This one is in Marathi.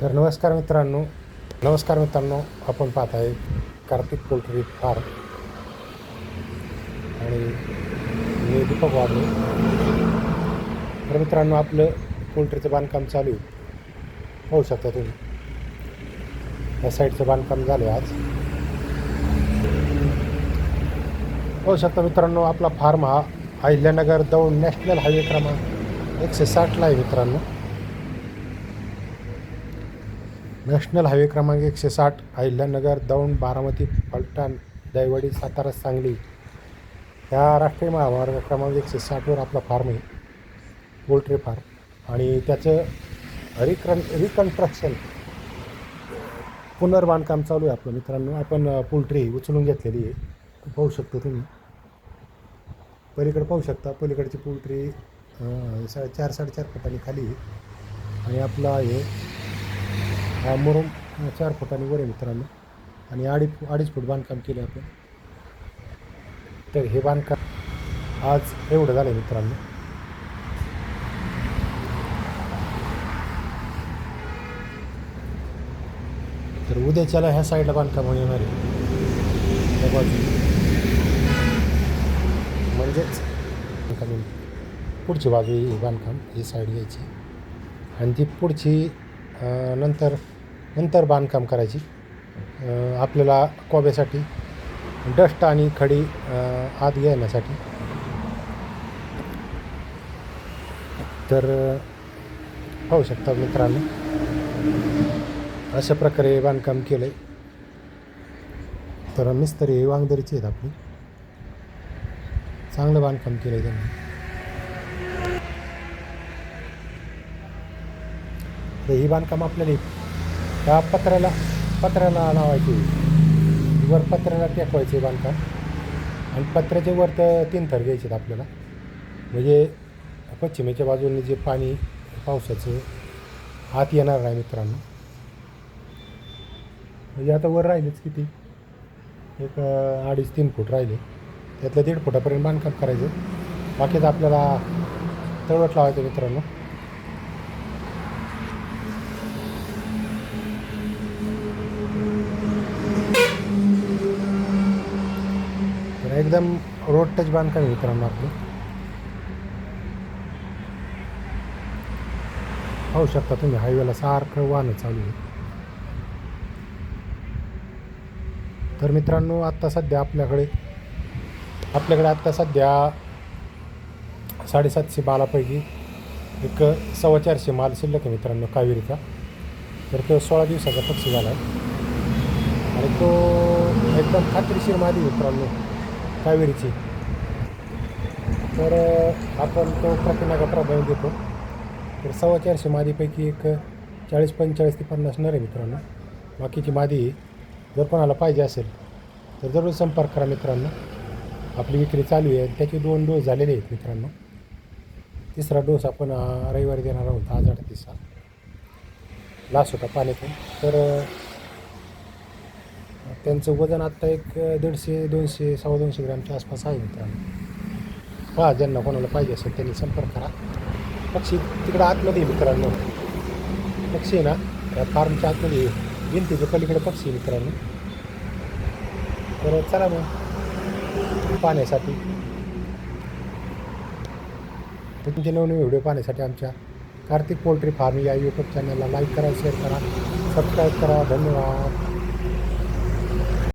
तर नमस्कार मित्रांनो नमस्कार मित्रांनो आपण पाहत आहे कार्तिक पोल्ट्री फार्म. आणि मी दीपक वाढले तर मित्रांनो आपलं पोल्ट्रीचं बांधकाम चालू आहे. पाहू शकता तुम्ही. या साईडचं बांधकाम झालं आहे आज. पाहू शकता मित्रांनो आपला फार्म हा अहिल्यानगर दौंड नॅशनल हायवे क्रमांक एकशे साठला आहे मित्रांनो. नॅशनल हायवे क्रमांक एकशे साठ अहिल्यानगर दौंड बारामती पलटण दैवडी सातारा सांगली. ह्या राष्ट्रीय महामार्ग क्रमांक एकशे साठवर आपला फार्म आहे. पोल्ट्री फार्म आणि त्याचं रिकन रिकन्स्ट्रक्शन पुनर्बांधकाम चालू आहे आपलं मित्रांनो. आपण पोल्ट्री उचलून घेतलेली आहे. पाहू शकतो तुम्ही. पलीकडे पाहू शकता. पलीकडची पोल्ट्री सा चार साडेचार फुटांनी खाली आणि आपला हे हा मुरुम चार फुटांनी वर आहे मित्रांनो. आणि अडीच अडीच फूट बांधकाम केलं आपण. तर हे बांधकाम आज एवढं झालं आहे मित्रांनो. तर उद्याच्याला ह्या साईडला बांधकाम होणार आहे. त्या बाजूला. म्हणजेच पुढची बाजू ही बांधकाम ही साईड घ्यायची. आणि ती पुढची नंतर नंतर बांधकाम करायची. आपल्याला कोब्यासाठी डस्ट आणि खडी आत घेण्यासाठी. तर पाहू शकता मित्रांनो अशा प्रकारे बांधकाम केलं आहे तर मिस्त्री वांगदरीची आहेत आपली. चांगलं बांधकाम केलं आहे त्यांनी. तर ही बांधकाम आपल्याला त्या पत्र्याला पत्र्याला लावायची. वर पत्र्याला टेकवायचे बांधकाम. आणि पत्र्याचे वर तर तीन थर घ्यायचे आहेत आपल्याला. म्हणजे पश्चिमेच्या बाजूने जे पाणी पावसाचं आत येणार नाही मित्रांनो. म्हणजे आता वर राहिलेच किती? एक अडीच तीन फूट राहिले. त्यातलं दीड फुटापर्यंत बांधकाम करायचं. बाकीचं आपल्याला तळवट लावायचं मित्रांनो. एकदम रोड टच बांधकाम आहे मित्रांनो आपलं पाहू शकता तुम्ही हायवेला सारखं वाहनं चालू आहे तर मित्रांनो आत्ता सध्या आपल्याकडे आपल्याकडे आत्ता सध्या साडेसातशे मालापैकी एक सव्वा चारशे माल शिल्लक आहे मित्रांनो कावेरीचा. तर तो सोळा दिवसाचा पक्षी झाला आहे. आणि तो एकदम खात्रीशीर मादी मित्रांनो. कावेरीची. तर आपण तो प्रतिनागा प्रभाव देतो. तर सव्वा चारशे मादीपैकी एक चाळीस पंचेचाळीस ते पन्नास नर आहे मित्रांनो. बाकीची मादी जर कोणाला पाहिजे असेल तर जरूर संपर्क करा मित्रांनो. आपली विक्री चालू आहे त्याचे दोन डोस झालेले आहेत मित्रांनो. तिसरा डोस आपण रविवारी देणार आहोत आज अडतीसचा. लास्ट होता पाण्यातून. तर त्यांचं वजन आत्ता एक दीडशे दोनशे सव्वा दोनशे ग्रॅमच्या आसपास आहे. मित्रांनो पहा ज्यांना कोणाला पाहिजे असेल त्यांनी संपर्क करा. पक्षी तिकडं आतमध्ये मित्रांनो. पक्षी आहे ना त्या फार्मच्या आतमध्ये आहे. भिंतीच्या पलीकडे पक्षी मित्रांनो. तर चला मग पाण्यासाठी तुमचे नवीन व्हिडिओ पाहण्यासाठी आमच्या कार्तिक पोल्ट्री फार्म या यूट्यूब चॅनलला लाईक करा शेअर करा सबस्क्राईब करा. धन्यवाद.